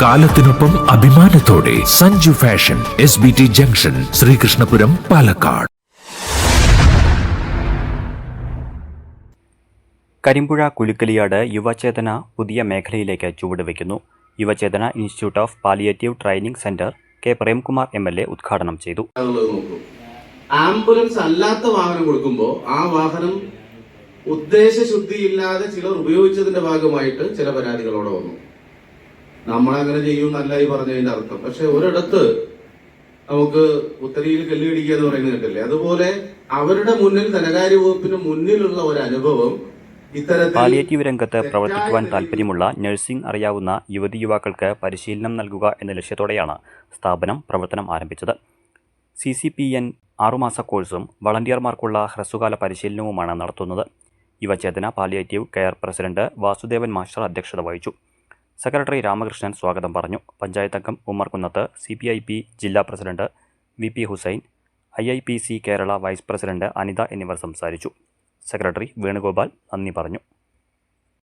കാലത്തിനൊപ്പം അഭിമാനത്തോടെ Sanju fashion S B T junction Sreekrishnapuram Palakkad. Karimpuzha Kulukkalliyad Yuvachethana പുതിയ മേഖലയിലേക്ക് ചുവടുവെക്കുന്നു. Yuvachethana institute of palliative training centre K Premkumar M L A ഉദ്ഘാടനം ചെയ്തു. Ambulance അല്ലാത്ത വാഹനം കൊടുക്കുമ്പോൾ ആ വാഹനം ഉദ്ദേശശുദ്ധിയില്ലാതെ ചിലർ ഉപയോഗിച്ചതിന്റെ ഭാഗമായിട്ട് ചില പരാതികളോടെ വന്നു. നമ്മളങ്ങനെ ചെയ്യും നല്ലായി പറഞ്ഞതിന്റെ അർത്ഥം. പക്ഷെ ഒരിടത്ത് നമുക്ക് ഉത്തരയിൽ കല്ലിടിക്കുക എന്ന് പറയുന്നത് കേട്ടില്ലേ? അതുപോലെ അവരുടെ മുന്നിൽ ധനകാര്യ വകുപ്പിന് മുന്നിലുള്ള ഒരു അനുഭവം പാലിയേറ്റീവ് രംഗത്ത് പ്രവർത്തിക്കുവാൻ താൽപ്പര്യമുള്ള നഴ്സിംഗ് അറിയാവുന്ന യുവതി യുവാക്കൾക്ക് പരിശീലനം നൽകുക എന്ന ലക്ഷ്യത്തോടെയാണ് സ്ഥാപനം പ്രവർത്തനം ആരംഭിച്ചത്. സി സി പി എൻ ആറുമാസ കോഴ്സും വളണ്ടിയർമാർക്കുള്ള ഹ്രസ്വകാല പരിശീലനവുമാണ് നടത്തുന്നത്. Yuvachethana palliative care president Vasudevan master അധ്യക്ഷത വഹിച്ചു. സെക്രട്ടറി രാമകൃഷ്ണൻ സ്വാഗതം പറഞ്ഞു. പഞ്ചായത്ത് അംഗം Ummer Kunnath C P I P ജില്ലാ president V P Hussain I I P C Kerala vice president Anitha എന്നിവർ സംസാരിച്ചു. സെക്രട്ടറി വേണുഗോപാൽ നന്ദി പറഞ്ഞു.